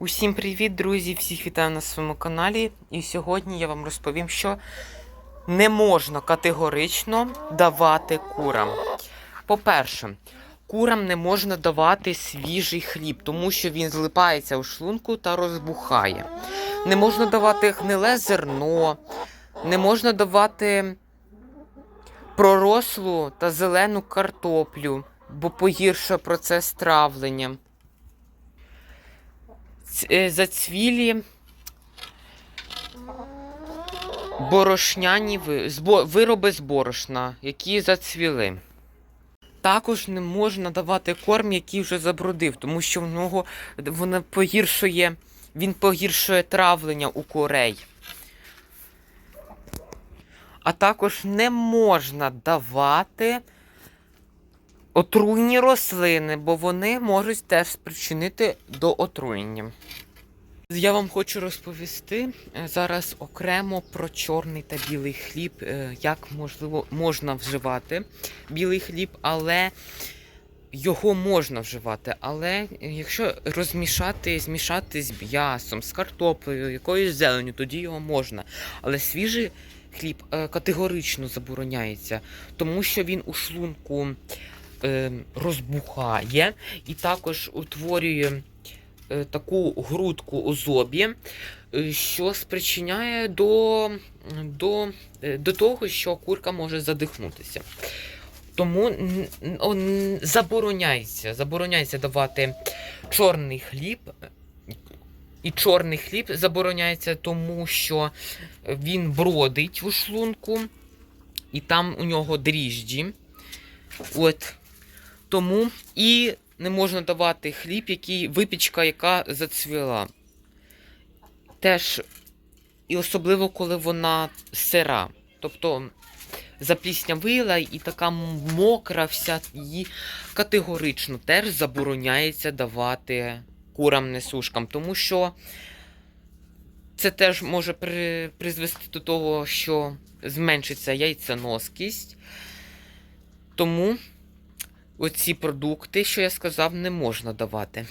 Усім привіт, друзі! Всіх вітаю на своєму каналі. І сьогодні я вам розповім, що не можна категорично давати курам. По-перше, курам не можна давати свіжий хліб, тому що він злипається у шлунку та розбухає. Не можна давати гниле зерно, не можна давати пророслу та зелену картоплю, бо погіршує процес травлення. Е, зацвілі борошняні вироби з борошна, які зацвіли. Також не можна давати корм, який вже забрудив, тому що в нього воно погіршує, він погіршує травлення у курей. А також не можна давати отруйні рослини, бо вони можуть теж спричинити до отруєння. Я вам хочу розповісти е, зараз окремо про чорний та білий хліб, е, як можливо можна вживати білий хліб, але його можна вживати. Але якщо розмішати, змішати з м'ясом, з картоплею, якоюсь зеленю, тоді його можна. Але свіжий хліб е, категорично забороняється, тому що він у шлунку е, розбухає і також утворює е, таку грудку у зобі, е, що спричиняє до, до, до того, що курка може задихнутися. Тому он, забороняється, забороняється давати чорний хліб. І чорний хліб забороняється, тому що він бродить у шлунку, і там у нього дріжджі. От. Тому і не можна давати хліб, який, випічка, яка зацвіла. Теж, і особливо, коли вона сира. Тобто запліснявила і така мокра вся, її категорично теж забороняється давати курам несушкам, тому що це теж може при, призвести до того, що зменшиться яйценоскість. Тому оці продукти, що я сказав, не можна давати.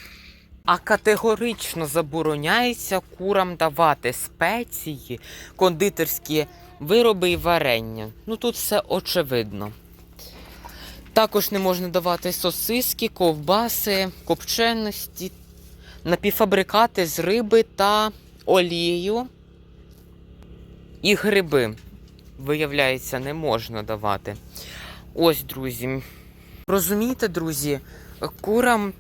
А категорично забороняється курам давати спеції, кондитерські вироби і варення. Ну тут все очевидно. Також не можна давати сосиски, ковбаси, копченості, напівфабрикати з риби та олію і гриби. Виявляється, не можна давати. Ось, друзі. Розумієте, друзі, курам,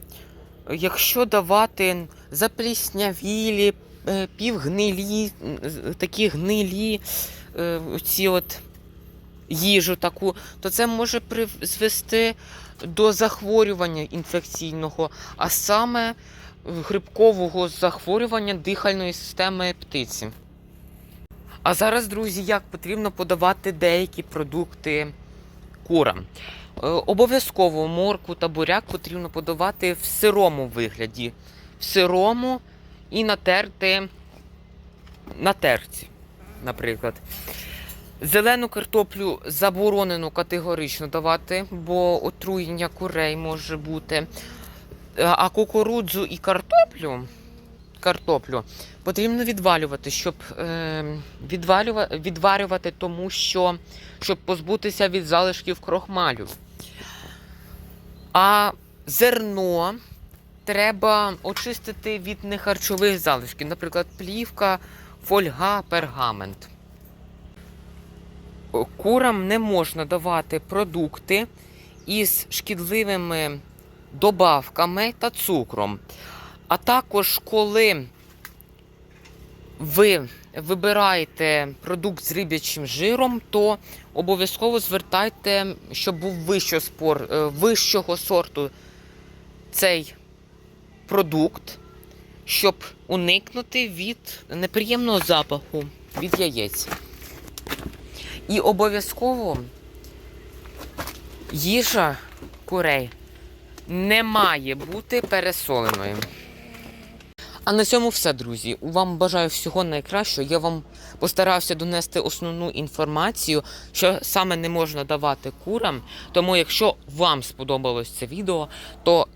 якщо давати запліснявілі, е, півгнилі, такі гнилі, е, ці от їжу таку, то це може призвести до захворювання інфекційного, а саме е, грибкового захворювання дихальної системи птиці. А зараз, друзі, як потрібно подавати деякі продукти курам. Е, Обов'язково морку та буряк потрібно подавати в сирому вигляді. В сирому і натерти на терці, наприклад. Зелену картоплю заборонено категорично давати, бо отруєння курей може бути. Е, А кукурудзу і картоплю, картоплю потрібно відвалювати, щоб е, відвалюва- відварювати, тому що щоб позбутися від залишків крохмалю. А зерно треба очистити від нехарчових залишків, наприклад, плівка, фольга, пергамент. Курам не можна давати продукти із шкідливими добавками та цукром. А також, коли ви вибираєте продукт з риб'ячим жиром, то обов'язково звертайте, щоб був вищого, спор, е, вищого сорту цей продукт, щоб уникнути від неприємного запаху від яєць. І обов'язково їжа курей не має бути пересоленою. А на цьому все, друзі. Вам бажаю всього найкращого. Я вам постарався донести основну інформацію, що саме не можна давати курам. Тому, якщо вам сподобалось це відео, то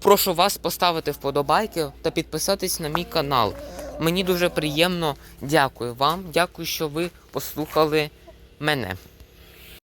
прошу вас поставити вподобайки та підписатись на мій канал. Мені дуже приємно. Дякую вам. Дякую, що ви послухали мене.